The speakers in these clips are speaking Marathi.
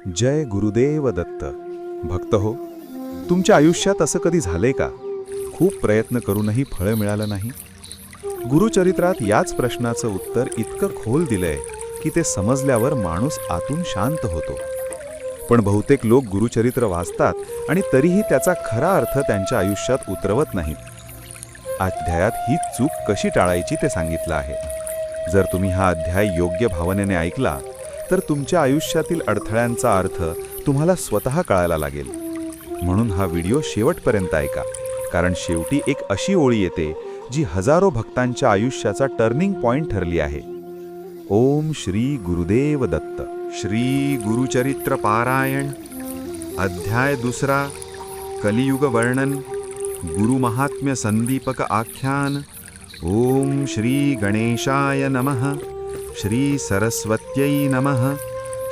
जय गुरुदेव दत्त. भक्त हो तुमच्या आयुष्यात असं कधी झालंय का? खूप प्रयत्न करूनही फळं मिळालं नाही? गुरुचरित्रात याच प्रश्नाचं उत्तर इतकं खोल दिलंय की ते समजल्यावर माणूस आतून शांत होतो. पण बहुतेक लोक गुरुचरित्र वाचतात आणि तरीही त्याचा खरा अर्थ त्यांच्या आयुष्यात उतरवत नाहीत. अध्यायात ही चूक कशी टाळायची ते सांगितलं आहे. जर तुम्ही हा अध्याय योग्य भावनेने ऐकला तर तुमच्या आयुष्यातील अडथळ्यांचा अर्थ तुम्हाला स्वतः कळायला लागेल. म्हणून हा व्हिडिओ शेवटपर्यंत ऐका कारण शेवटी एक अशी ओळी येते जी हजारो भक्तांच्या आयुष्याचा टर्निंग पॉइंट ठरली आहे. ओम श्री गुरुदेव दत्त श्री गुरुचरित्र पारायण अध्याय दुसरा कलियुग वर्णन गुरुमहात्म्य संदीपक आख्यान ओम श्री गणेशाय नमः. श्री सरस्वत्यै नमः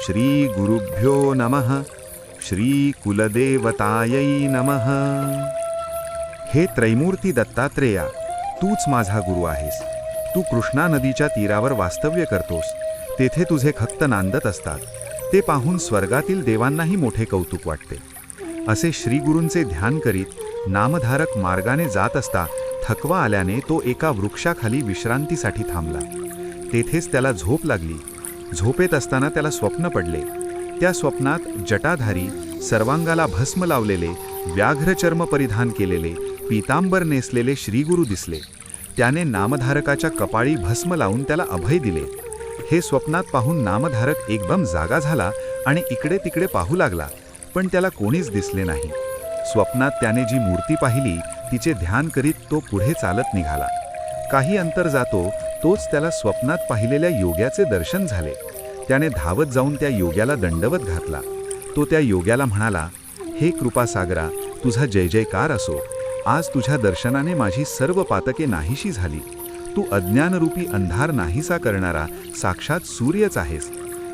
श्री गुरुभ्यो नमः श्री कुलदेवतायै नमः। हे त्रैमूर्ती दत्तात्रेया तूच माझा गुरु आहेस. तू कृष्णा नदीच्या तीरावर वास्तव्य करतोस. तेथे तुझे खक्त नांदत असतात. ते पाहून स्वर्गातील देवांनाही मोठे कौतुक वाटते. असे श्रीगुरूंचे ध्यान करीत नामधारक मार्गाने जात असता थकवा आल्याने तो एका वृक्षाखाली विश्रांतीसाठी थांबला. तेथेच त्याला झोप लागली. झोपेत असताना त्याला स्वप्न पडले. त्या स्वप्नात जटाधारी सर्वांगाला भस्म लावलेले व्याघ्रचर्म परिधान केलेले पीतांबर नेसलेले श्रीगुरू दिसले. त्याने नामधारकाच्या कपाळी भस्म लावून त्याला अभय दिले. हे स्वप्नात पाहून नामधारक एकदम जागा झाला आणि इकडे तिकडे पाहू लागला पण त्याला कोणीच दिसले नाही. स्वप्नात त्याने जी मूर्ती पाहिली तिचे ध्यान करीत तो पुढे चालत निघाला. काही अंतर जातो तोच त्याला स्वप्नात पाहिलेल्या योग्याचे दर्शन झाले. त्याने धावत जाऊन त्या योग्याला दंडवत घातला. तो त्या योग्याला म्हणाला हे कृपासागरा तुझा जय जयकार असो. आज तुझ्या दर्शनाने माझी सर्व पातके नाहीशी झाली. तू अज्ञानरूपी अंधार नाहीसा करणारा साक्षात सूर्यच आहेस.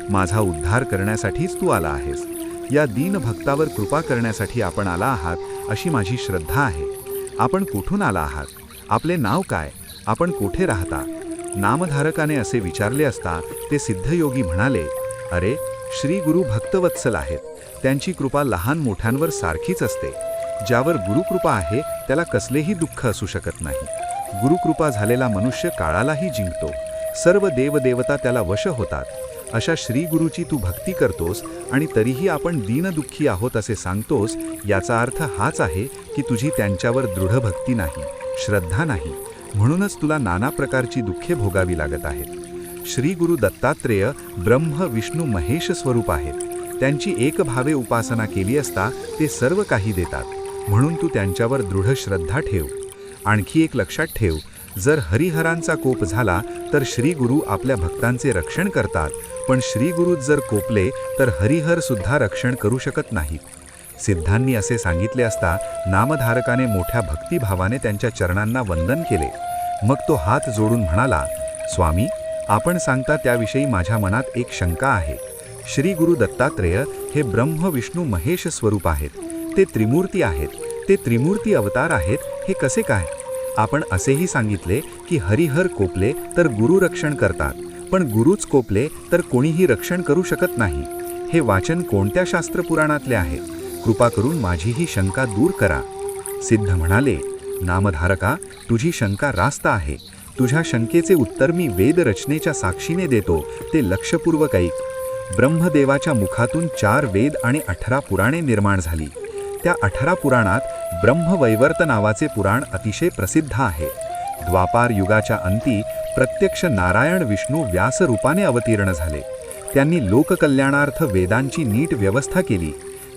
माझा उद्धार करण्यासाठीच तू आला आहेस. या दीन भक्तावर कृपा करण्यासाठी आपण आला आहात अशी माझी श्रद्धा आहे. आपण कुठून आला आहात? आपले नाव काय? आपण कुठे राहता? नामधारकाने असे विचारले असता ते सिद्धयोगी म्हणाले अरे श्री गुरु भक्तवत्सल आहेत. त्यांची कृपा लहान मोठ्यांवर सारखीच असते. ज्यावर गुरुकृपा आहे त्याला कसलेही दुःख असू शकत नाही. गुरुकृपा झालेला मनुष्य काळालाही जिंकतो. सर्व देवदेवता त्याला वश होतात. अशा श्रीगुरूची तू भक्ती करतोस आणि तरीही आपण दीनदुःखी आहोत असे सांगतोस याचा अर्थ हाच आहे की तुझी त्यांच्यावर दृढ भक्ती नाही श्रद्धा नाही. म्हणूनच तुला नाना प्रकारची दुःखे भोगावी लागत आहेत. श्री गुरु दत्तात्रेय ब्रह्म विष्णू महेश स्वरूप आहेत. त्यांची एकभावे उपासना केली असता ते सर्व काही देतात. म्हणून तू त्यांच्यावर दृढ श्रद्धा ठेव. आणखी एक लक्षात ठेव जर हरिहरांचा कोप झाला तर श्री गुरु आपल्या भक्तांचे रक्षण करतात. पण श्री गुरु जर कोपले तर हरिहर सुद्धा रक्षण करू शकत नाहीत. सिद्धांनी असे सांगितले असता नामधारकाने मोठ्या भक्तिभावाने त्यांच्या चरणांना वंदन केले. मग तो हात जोडून म्हणाला स्वामी आपण सांगता त्याविषयी माझ्या मनात एक शंका आहे. श्री गुरु दत्तात्रेय हे ब्रह्म विष्णू महेश स्वरूप आहेत. ते त्रिमूर्ती आहेत. ते त्रिमूर्ती अवतार आहेत. हे कसे काय? आपण असेही सांगितले की हरिहर कोपले तर गुरु रक्षण करतात. पण गुरुच कोपले तर कोणीही रक्षण करू शकत नाही. हे वाचन कोणत्या शास्त्रपुराणातले आहे? कृपा करून माझी ही शंका दूर करा. सिद्ध म्हणाले नामधारका तुझी शंका रास्त आहे. तुझ्या शंकेचे उत्तर मी वेद रचनेच्या साक्षीने देतो ते लक्षपूर्वक ऐक. ब्रह्मदेवाच्या मुखातून चार वेद आणि अठरा पुराणे निर्माण झाली. त्या अठरा पुराणात ब्रह्मवैवर्त नावाचे पुराण अतिशय प्रसिद्ध आहे. द्वापार युगाच्या अंती प्रत्यक्ष नारायण विष्णू व्यासरूपाने अवतीर्ण झाले. त्यांनी लोककल्याणार्थ वेदांची नीट व्यवस्था केली.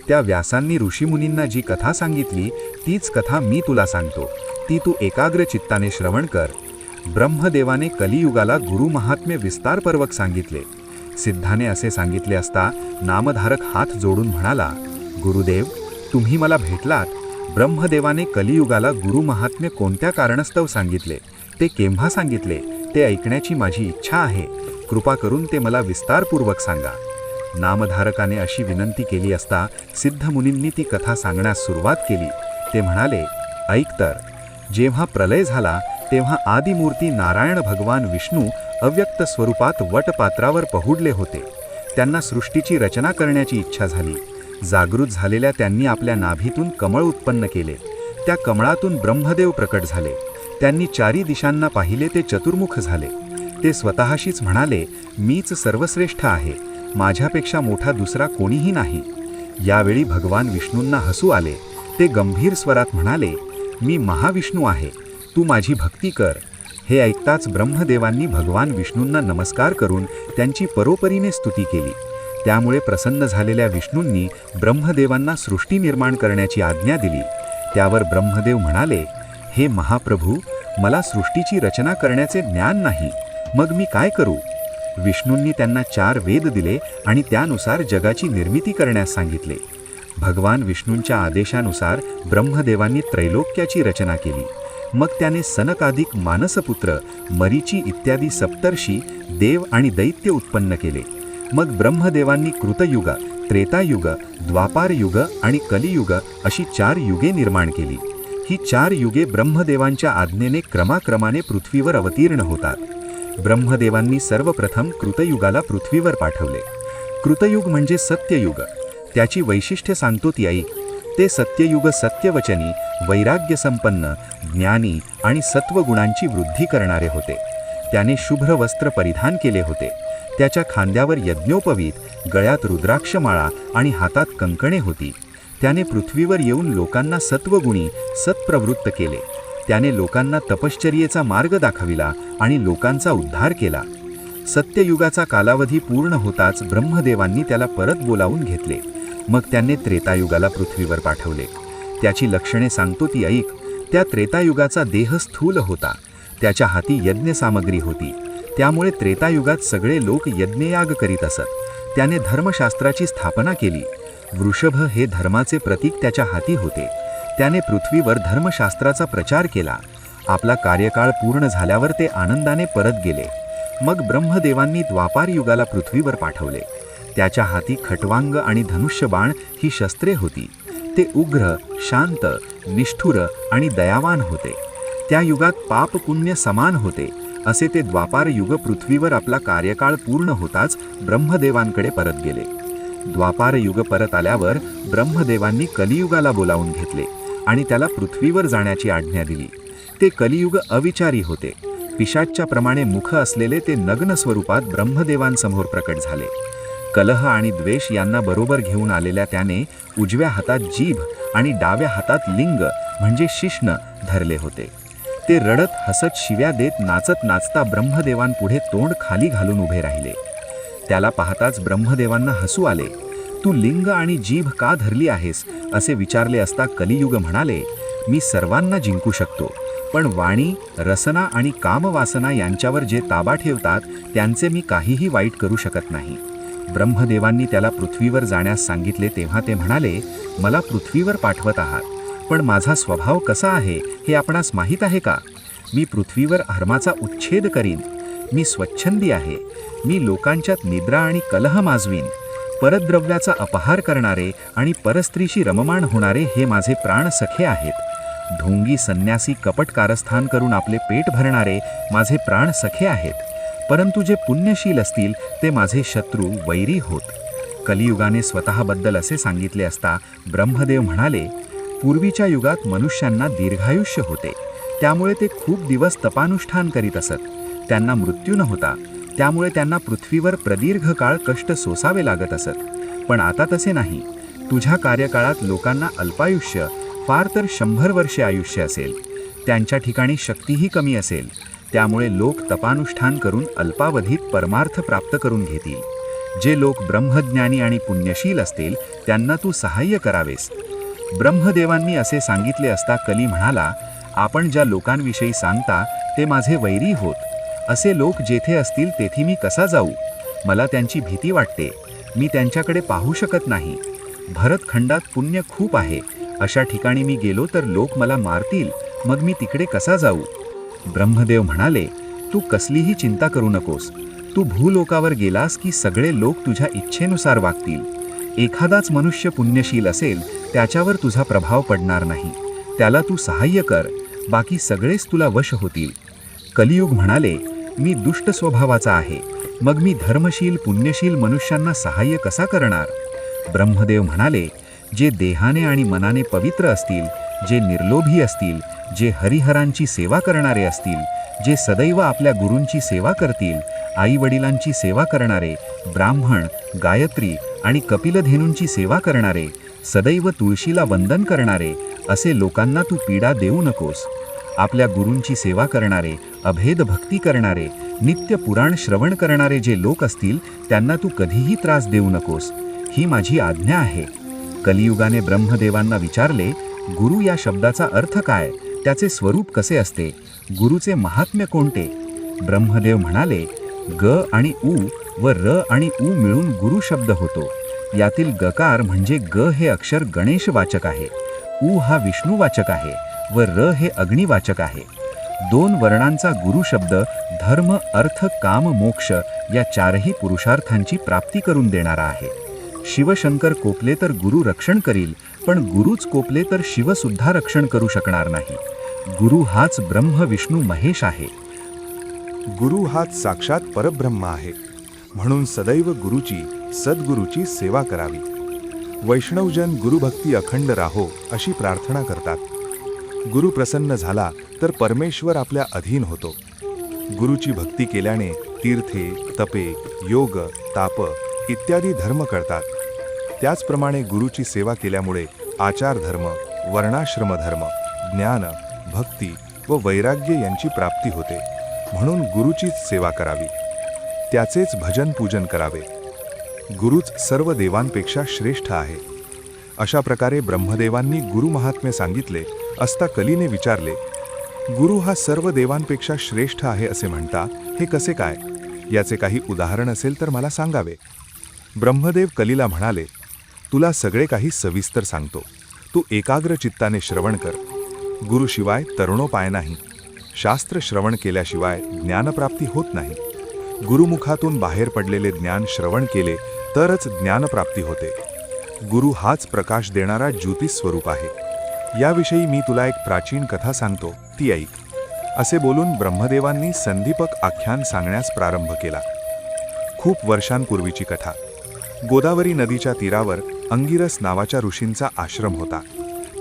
त्या व्यासांनी ऋषीमुनींना जी कथा सांगितली तीच कथा मी तुला सांगतो. ती तू एकाग्र चित्ताने श्रवण कर. ब्रह्मदेवाने कलियुगाला गुरुमहात्म्य विस्तारपर्वक सांगितले. सिद्धाने असे सांगितले असता नामधारक हात जोडून म्हणाला गुरुदेव तुम्ही मला भेटलात. ब्रह्मदेवाने कलियुगाला गुरुमहात्म्य कोणत्या कारणास्तव सांगितले? ते केव्हा सांगितले? ते ऐकण्याची माझी इच्छा आहे. कृपा करून ते मला विस्तारपूर्वक सांगा. नामधारकाने अशी विनंती केली असता सिद्धमुनींनी ती कथा सांगण्यास सुरुवात केली. ते म्हणाले ऐक तर जेव्हा प्रलय झाला तेव्हा आदिमूर्ती नारायण भगवान विष्णू अव्यक्त स्वरूपात वटपात्रावर पहुडले होते. त्यांना सृष्टीची रचना करण्याची इच्छा झाली. जागृत झालेल्या त्यांनी आपल्या नाभीतून कमळ उत्पन्न केले. त्या कमळातून ब्रह्मदेव प्रकट झाले. त्यांनी चारी दिशांना पाहिले ते चतुर्मुख झाले. ते स्वतःशीच म्हणाले मीच सर्वश्रेष्ठ आहे. माझ्यापेक्षा मोठा दुसरा कोणीही नाही. यावेळी भगवान विष्णूंना हसू आले. ते गंभीर स्वरात म्हणाले मी महाविष्णू आहे. तू माझी भक्ती कर. हे ऐकताच ब्रह्मदेवांनी भगवान विष्णूंना नमस्कार करून त्यांची परोपरीने स्तुती केली. त्यामुळे प्रसन्न झालेल्या विष्णूंनी ब्रह्मदेवांना सृष्टी निर्माण करण्याची आज्ञा दिली. त्यावर ब्रह्मदेव म्हणाले हे महाप्रभू मला सृष्टीची रचना करण्याचे ज्ञान नाही. मग मी काय करू? विष्णूंनी त्यांना चार वेद दिले आणि त्यानुसार जगाची निर्मिती करण्यास सांगितले. भगवान विष्णूंच्या आदेशानुसार ब्रह्मदेवांनी त्रैलोक्याची रचना केली. मग त्याने सनकाधिक मानसपुत्र मरीची इत्यादी सप्तर्षी देव आणि दैत्य उत्पन्न केले. मग ब्रह्मदेवांनी कृतयुग त्रेतायुग द्वापारयुग आणि कलियुग अशी चार युगे निर्माण केली. ही चार युगे ब्रह्मदेवांच्या आज्ञेने क्रमाक्रमाने पृथ्वीवर अवतीर्ण होतात. ब्रह्मदेवांनी सर्वप्रथम कृतयुगाला पृथ्वीवर पाठवले. कृतयुग म्हणजे सत्ययुग. त्याची वैशिष्ट्य सांगतो ती आई. ते सत्ययुग सत्यवचनी वैराग्यसंपन्न ज्ञानी आणि सत्वगुणांची वृद्धी करणारे होते. त्याने शुभ्र वस्त्र परिधान केले होते. त्याच्या खांद्यावर यज्ञोपवीत गळ्यात रुद्राक्षमाळा आणि हातात कंकणे होती. त्याने पृथ्वीवर येऊन लोकांना सत्वगुणी सत्प्रवृत्त केले. त्याने लोकांना तपश्चर्येचा मार्ग दाखविला आणि लोकांचा उद्धार केला. सत्ययुगाचा कालावधी पूर्ण होताच ब्रह्मदेवांनी त्याला परत बोलावून घेतले. मग त्याने त्रेतायुगाला पृथ्वीवर पाठवले. त्याची लक्षणे सांगतो ती ऐक. त्या त्रेतायुगाचा देह स्थूल होता. त्याच्या हाती यज्ञसामग्री होती. त्यामुळे त्रेतायुगात सगळे लोक यज्ञयाग करीत असत. त्याने धर्मशास्त्राची स्थापना केली. वृषभ हे धर्माचे प्रतीक त्याच्या हाती होते. त्याने पृथ्वीवर धर्मशास्त्राचा प्रचार केला. आपला कार्यकाळ पूर्ण झाल्यावर ते आनंदाने परत गेले. मग ब्रह्मदेवांनी द्वापार युगाला पृथ्वीवर पाठवले. त्याच्या हाती खटवांग आणि धनुष्यबाण ही शस्त्रे होती. ते उग्र शांत निष्ठुर आणि दयावान होते. त्या युगात पाप पुण्य समान होते असे ते द्वापार युग पृथ्वीवर आपला कार्यकाळ पूर्ण होताच ब्रह्मदेवांकडे परत गेले. द्वापार युग परत आल्यावर ब्रह्मदेवांनी कलियुगाला बोलावून घेतले. आणि त्याला पृथ्वीवर जाण्याची आज्ञा दिली. ते कलियुग अविचारी होते. पिशाच्या प्रमाणे मुख असलेले ते नग्न स्वरूपात ब्रह्मदेवांसमोर प्रकट झाले. कलह आणि द्वेष यांना बरोबर घेऊन आलेल्या त्याने उजव्या हातात जीभ आणि डाव्या हातात लिंग म्हणजे शिष्ण धरले होते. ते रडत हसत शिव्या देत नाचत नाचता ब्रह्मदेवांपुढे तोंड खाली घालून उभे राहिले. त्याला पाहताच ब्रह्मदेवांना हसू आले. तू लिंग आणि जीभ का धरली आहेस? असे विचारले असता कलियुग म्हणाले मी सर्वांना जिंकू शकतो. पण वाणी रसना आणि कामवासना यांच्यावर जे ताबा ठेवतात त्यांचे मी काहीही वाईट करू शकत नाही. ब्रह्मदेवांनी त्याला पृथ्वीवर जाण्यास सांगितले तेव्हा ते म्हणाले मला पृथ्वीवर पाठवत आहात. पण माझा स्वभाव कसा आहे हे आपणास माहीत आहे का? मी पृथ्वीवर हर्माचा उच्छेद करीन. मी स्वच्छंदी आहे. मी लोकांच्यात निद्रा आणि कलह माजवीन. परद्रव्याचा अपहार करणारे आणि परस्त्रीशी रममाण होणारे हे माझे प्राण सखे आहेत. ढोंगी संन्यासी कपट कारस्थान करून आपले पेट भरणारे माझे प्राण सखे आहेत. परंतु जे पुण्यशील असतील ते माझे शत्रू वैरी होत. कलियुगाने स्वतःबद्दल असे सांगितले असता ब्रह्मदेव म्हणाले पूर्वीच्या युगात मनुष्यांना दीर्घायुष्य होते. त्यामुळे ते खूप दिवस तपानुष्ठान करीत असत. त्यांना मृत्यू नव्हता. त्यामुळे त्यांना पृथ्वीवर प्रदीर्घ काळ कष्ट सोसावे लागत असत. पण आता तसे नाही. तुझ्या कार्यकाळात लोकांना अल्पायुष्य फार तर शंभर वर्षे आयुष्य असेल. त्यांच्या ठिकाणी शक्तीही कमी असेल. त्यामुळे लोक तपानुष्ठान करून अल्पावधीत परमार्थ प्राप्त करून घेतील. जे लोक ब्रह्मज्ञानी आणि पुण्यशील असतील त्यांना तू सहाय्य करावेस. ब्रह्मदेवांनी असे सांगितले असता कली म्हणाला आपण ज्या लोकांविषयी सांगता ते माझे वैरी होत. असे लोक जेथे असतील तेथे मी कसा जाऊ? मला त्यांची भीती वाटते. मी त्यांच्याकडे पाहू शकत नाही. भरतखंडात पुण्य खूप आहे. अशा ठिकाणी मी गेलो तर लोक मला मारतील. मग मी तिकडे कसा जाऊ? ब्रह्मदेव म्हणाले तू कसलीही चिंता करू नकोस. तू भूलोकावर गेलास की सगळे लोक तुझ्या इच्छेनुसार वागतील. एखादाच मनुष्य पुण्यशील असेल त्याच्यावर तुझा प्रभाव पडणार नाही. त्याला तू सहाय्य कर. बाकी सगळेच तुला वश होतील. कलियुग म्हणाले मी दुष्ट स्वभावाचा आहे. मग मी धर्मशील पुण्यशील मनुष्यांना सहाय्य कसा करणार? ब्रह्मदेव म्हणाले जे देहाने आणि मनाने पवित्र असतील जे निर्लोभी असतील जे हरिहरांची सेवा करणारे असतील जे सदैव आपल्या गुरूंची सेवा करतील आईवडिलांची सेवा करणारे ब्राह्मण गायत्री आणि कपिलधेनूंची सेवा करणारे सदैव तुळशीला वंदन करणारे असे लोकांना तू पीडा देऊ नकोस. आपल्या गुरूंची सेवा करणारे अभेद भक्ती करणारे नित्य पुराण श्रवण करणारे जे लोक असतील त्यांना तू कधीही त्रास देऊ नकोस. ही माझी आज्ञा आहे. कलियुगाने ब्रह्मदेवांना विचारले गुरु या शब्दाचा अर्थ काय? त्याचे स्वरूप कसे असते? गुरुचे महात्म्य कोणते? ब्रह्मदेव म्हणाले ग आणि उ व र आणि उ मिळून गुरु शब्द होतो. यातील गकार म्हणजे ग हे अक्षर गणेशवाचक आहे. उ हा विष्णूवाचक आहे. व र हे अग्निवाचक आहे. दोन वर्णांचा गुरु शब्द धर्म अर्थ काम मोक्ष या चारही पुरुषार्थांची प्राप्ती करून देणारा आहे. शिवशंकर कोपले तर गुरु रक्षण करील पण गुरुच कोपले तर शिवसुद्धा रक्षण करू शकणार नाही. गुरु हाच ब्रह्म विष्णू महेश आहे. गुरु हाच साक्षात परब्रह्म आहे. म्हणून सदैव गुरुची सद्गुरूची सेवा करावी. वैष्णवजन गुरुभक्ती अखंड राहो अशी प्रार्थना करतात. गुरु प्रसन्न झाला तर परमेश्वर आपल्या अधीन होतो. गुरुची भक्ती केल्याने तीर्थे तपे योग ताप इत्यादी धर्म करतात त्याचप्रमाणे गुरुची सेवा केल्यामुळे आचारधर्म वर्णाश्रमधर्म ज्ञान भक्ती व वैराग्य यांची प्राप्ती होते. म्हणून गुरुचीच सेवा करावी. त्याचेच भजन पूजन करावे. गुरुच सर्व देवांपेक्षा श्रेष्ठ आहे. अशा प्रकारे ब्रह्मदेवांनी गुरु महात्म्य सांगितले असता कलीने विचारले गुरु हा सर्व देवांपेक्षा श्रेष्ठ आहे असे म्हणता हे कसे काय? याचे काही उदाहरण असेल तर मला सांगावे. ब्रह्मदेव कलीला म्हणाले तुला सगळे काही सविस्तर सांगतो. तू एकाग्र चित्ताने श्रवण कर. गुरुशिवाय तरुणोपाय नाही. शास्त्र श्रवण केल्याशिवाय ज्ञानप्राप्ती होत नाही. गुरुमुखातून बाहेर पडलेले ज्ञान श्रवण केले तरच ज्ञानप्राप्ती होते. गुरु हाच प्रकाश देणारा ज्योतिष स्वरूप आहे. याविषयी मी तुला एक प्राचीन कथा सांगतो. ती ऐक. असे बोलून ब्रह्मदेवांनी संदीपक आख्यान सांगण्यास प्रारंभ केला. खूप वर्षांपूर्वीची कथा. गोदावरी नदीच्या तीरावर अंगिरस नावाच्या ऋषींचा आश्रम होता.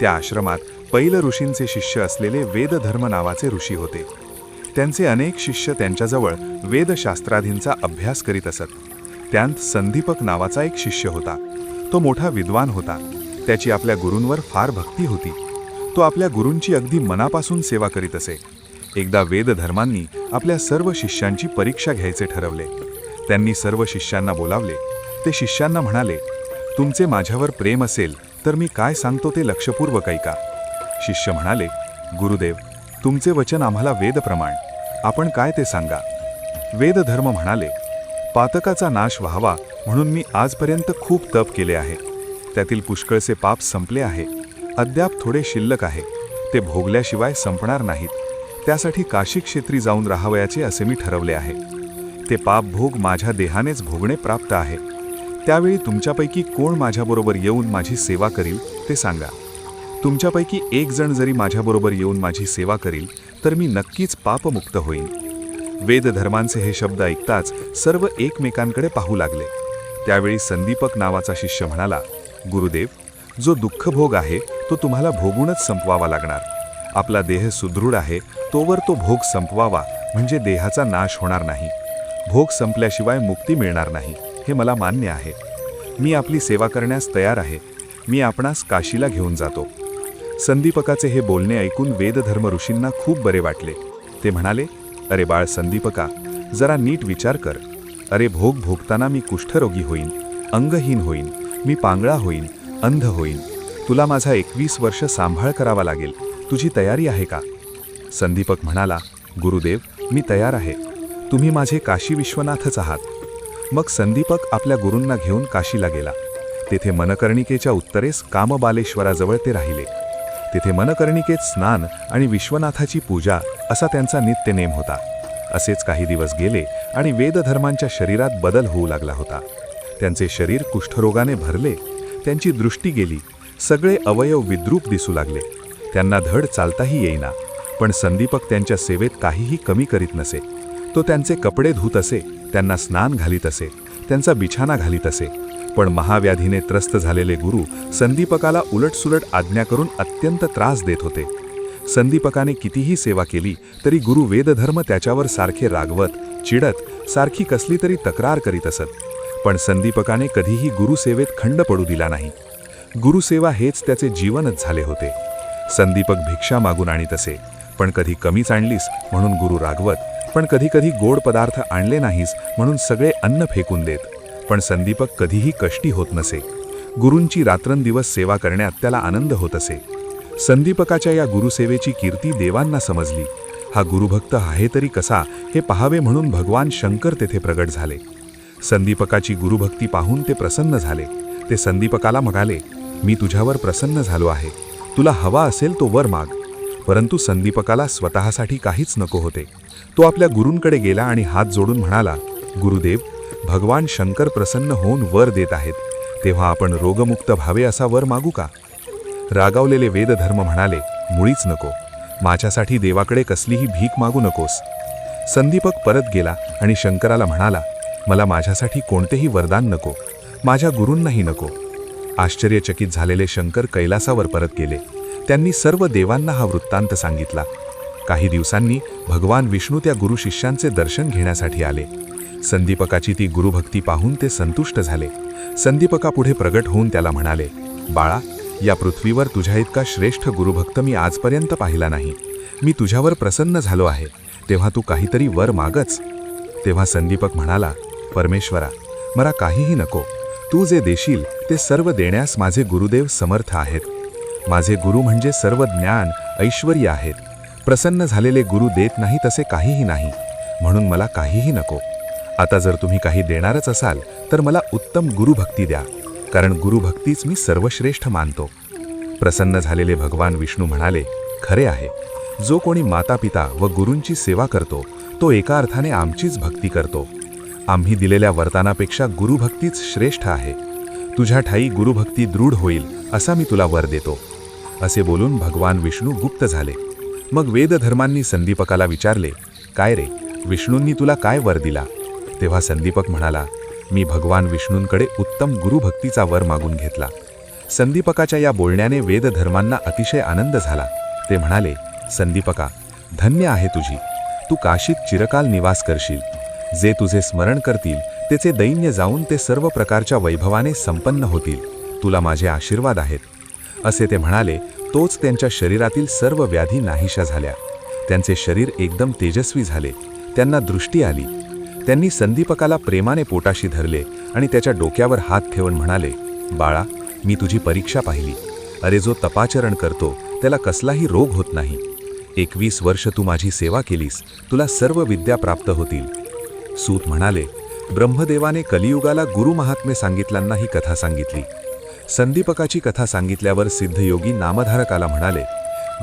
त्या आश्रमात पैल ऋषींचे शिष्य असलेले वेदधर्म नावाचे ऋषी होते. त्यांचे अनेक शिष्य त्यांच्याजवळ वेदशास्त्राधींचा अभ्यास करीत असत. त्यांत संदीपक नावाचा एक शिष्य होता. तो मोठा विद्वान होता. त्याची आपल्या गुरूंवर फार भक्ती होती. तो आपल्या गुरूंची अगदी मनापासून सेवा करीत असे. एकदा वेदधर्मांनी आपल्या सर्व शिष्यांची परीक्षा घ्यायचे ठरवले. त्यांनी सर्व शिष्यांना बोलावले. ते शिष्यांना म्हणाले तुमचे माझ्यावर प्रेम असेल तर मी काय सांगतो ते लक्षपूर्वक ऐका. शिष्य म्हणाले गुरुदेव तुमचे वचन आम्हाला वेदप्रमाण आपण काय ते सांगा? वेदधर्म म्हणाले पातकाचा नाश व्हावा म्हणून मी आजपर्यंत खूप तप केले आहे. त्यातील पुष्कळचे पाप संपले आहे. अद्याप थोडे शिल्लक आहे. ते भोगल्याशिवाय संपणार नाहीत. त्यासाठी काशी क्षेत्री जाऊन राहावयाचे असे मी ठरवले आहे. ते पाप भोग माझ्या देहानेच भोगणे प्राप्त आहे. त्यावेळी तुमच्यापैकी कोण माझ्याबरोबर येऊन माझी सेवा करील ते सांगा. तुमच्यापैकी एक जण जरी माझ्याबरोबर येऊन माझी सेवा करील तर मी नक्कीच पापमुक्त होईन. वेदधर्मांचे हे शब्द ऐकताच सर्व एकमेकांकडे पाहू लागले. त्यावेळी संदीपक नावाचा शिष्य म्हणाला गुरुदेव जो दुःखभोग आहे तो तुम्हाला भोगूनच संपवावा लागणार. आपला देह सुदृढ आहे तोवर तो भोग संपवावा म्हणजे देहाचा नाश होणार नाही. भोग संपल्याशिवाय मुक्ती मिळणार नाही हे मला मान्य आहे. मी आपली सेवा करण्यास तयार आहे मी आपणास काशीला घेऊन जातो. संदीपकाचे हे बोलणे ऐकून वेदधर्म ऋषींना खूप बरे वाटले. ते म्हणाले अरे बाळ संदीपका जरा नीट विचार कर. अरे भोग भोगताना मी कुष्ठरोगी होईन अंगहीन होईन मी पांगळा होईन अंध होईन. तुला माझा एकवीस वर्ष सांभाळ करावा लागेल. तुझी तयारी आहे का? संदीपक म्हणाला गुरुदेव मी तयार आहे. तुम्ही माझे काशी विश्वनाथच आहात. मग संदीपक आपल्या गुरूंना घेऊन काशीला गेला. तेथे मनकर्णिकेच्या उत्तरेस कामबालेश्वराजवळ ते राहिले. तेथे मनकर्णिकेत स्नान आणि विश्वनाथाची पूजा असा त्यांचा नित्यनेम होता. असेच काही दिवस गेले आणि वेदधर्मांच्या शरीरात बदल होऊ लागला होता. त्यांचे शरीर कुष्ठरोगाने भरले त्यांची दृष्टी गेली सगळे अवयव विद्रूप दिसू लागले. त्यांना धड चालताही येईना. पण संदीपक त्यांच्या सेवेत काहीही कमी करीत नसे. तो त्यांचे कपडे धुत असे त्यांना स्नान घालीत असे त्यांचा बिछाना घालीत असे. पण महाव्याधीने त्रस्त झालेले गुरु संदीपकाला उलटसुलट आज्ञा करून अत्यंत त्रास देत होते. संदीपकाने कितीही सेवा केली तरी गुरु वेदधर्म त्याच्यावर सारखे रागवत चिडत सारखी कसली तरी तक्रार करीत असत. पण संदीपकाने कधीही गुरुसेवेत खंड पडू दिला नाही. गुरुसेवा हेच त्याचे जीवनच झाले होते. संदीपक भिक्षा मागून आणीत असे पण कधी कमीच आणलीस म्हणून गुरु रागवत. पण कधी कधी गोड पदार्थ आणले नाहीस म्हणून सगळे अन्न फेकून देत. पण संदीपक कधीही कष्टी होत नसे. गुरूंची रात्रंदिवस सेवा करण्यात त्याला आनंद होत असे. संदीपकाच्या या गुरुसेवेची कीर्ती देवांना समजली. हा गुरुभक्त आहे तरी कसा हे पहावे म्हणून भगवान शंकर तेथे प्रगट झाले. संदीपकाची गुरुभक्ती पाहून ते प्रसन्न झाले. ते संदीपकाला म्हणाले मी तुझ्यावर प्रसन्न झालो आहे. तुला हवा असेल तो वर माग. परंतु संदीपकाला स्वतःसाठी काहीच नको होते. तो आपल्या गुरूंकडे गेला आणि हात जोडून म्हणाला गुरुदेव भगवान शंकर प्रसन्न होऊन वर देत आहेत. तेव्हा आपण रोगमुक्त व्हावे असा वर मागू का? रागावलेले वेदधर्म म्हणाले मुळीच नको. माझ्यासाठी देवाकडे कसलीही भीक मागू नकोस. संदीपक परत गेला आणि शंकराला म्हणाला मला माझ्यासाठी कोणतेही वरदान नको. माझ्या गुरूंनाही नको. आश्चर्यचकित झालेले शंकर कैलासावर परत गेले. त्यांनी सर्व देवांना हा वृत्तांत सांगितला. काही दिवसांनी भगवान विष्णू त्या गुरु शिष्यांचे दर्शन घेण्यासाठी आले. संदीपकाची ती गुरुभक्ती पाहून ते संतुष्ट झाले. संदीपकापुढे प्रगट होऊन त्याला म्हणाले बाळा या पृथ्वीवर तुझ्या इतका श्रेष्ठ गुरुभक्त मी आजपर्यंत पाहिला नाही. मी तुझ्यावर प्रसन्न झालो आहे. तेव्हा तू काहीतरी वर मागच. तेव्हा संदीपक म्हणाला परमेश्वरा मला काहीही नको. तू जे देशील ते सर्व देण्यास माझे गुरुदेव समर्थ आहेत. माझे गुरु म्हणजे सर्व ज्ञान ऐश्वर्य आहेत. प्रसन्न झालेले गुरु देत नाही तसे काहीही नाही. म्हणून मला काहीही नको. आता जर तुम्ही काही देणारच असाल तर मला उत्तम गुरुभक्ती द्या. कारण गुरुभक्तीच मी सर्वश्रेष्ठ मानतो. प्रसन्न झालेले भगवान विष्णू म्हणाले खरे आहे. जो कोणी माता पिता व गुरूंची सेवा करतो तो एका अर्थाने आमचीच भक्ती करतो. आम्ही दिलेल्या वरदानापेक्षा गुरुभक्तीच श्रेष्ठ आहे. तुझ्या ठाई गुरुभक्ती दृढ होईल असा मी तुला वर देतो. असे बोलून भगवान विष्णू गुप्त झाले. मग वेदधर्मांनी संदीपकाला विचारले काय रे विष्णूंनी तुला काय वर दिला? तेव्हा संदीपक म्हणाला मी भगवान विष्णूंकडे उत्तम गुरुभक्तीचा वर मागून घेतला. संदीपकाच्या या बोलण्याने वेदधर्मांना अतिशय आनंद झाला. ते म्हणाले संदीपका धन्य आहे तुझी. तू काशीत चिरकाल निवास करशील. जे तुझे स्मरण करतील त्याचे दैन्य जाऊन ते सर्व प्रकारच्या वैभवाने संपन्न होतील. तुला माझे आशीर्वाद आहेत. असे ते म्हणाले तोच त्यांच्या शरीरातील सर्व व्याधी नाहीशा झाल्या. त्यांचे शरीर एकदम तेजस्वी झाले. त्यांना दृष्टी आली. त्यांनी संदीपकाला प्रेमाने पोटाशी धरले आणि त्याच्या डोक्यावर हात ठेवून म्हणाले बाळा मी तुझी परीक्षा पाहिली. अरे जो तपाचरण करतो त्याला कसलाही रोग होत नाही. एकवीस वर्ष तू माझी सेवा केलीस. तुला सर्व विद्या प्राप्त होतील. सूत म्हणाले ब्रह्मदेवाने कलियुगाला गुरुमहात्मे सांगितल्यांना ही कथा सांगितली. संदीपकाची कथा सांगितल्यावर सिद्धयोगी नामधारकाला म्हणाले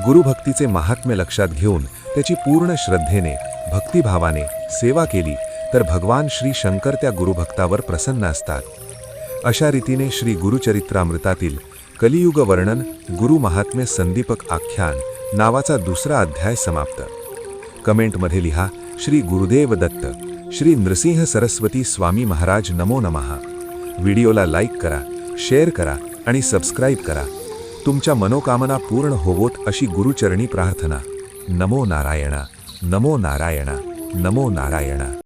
गुरुभक्तीचे महात्म्य लक्षात घेऊन त्याची पूर्ण श्रद्धेने भक्तिभावाने सेवा केली तर भगवान श्री शंकर त्या गुरुभक्तावर प्रसन्न असतात. अशा रीतीने श्री गुरुचरित्रामृतातील कलियुग वर्णन गुरु महात्म्य संदीपक आख्यान नावाचा दुसरा अध्याय समाप्त. कमेंटमध्ये लिहा श्री गुरुदेव दत्त. श्री नृसिंह सरस्वती स्वामी महाराज नमो नमहा व्हिडिओला लाईक करा शेअर करा आणि सबस्क्राईब करा. तुमच्या मनोकामना पूर्ण होवोत अशी गुरुचरणी प्रार्थना. नमो नारायणा नमो नारायणा नमो नारायणा.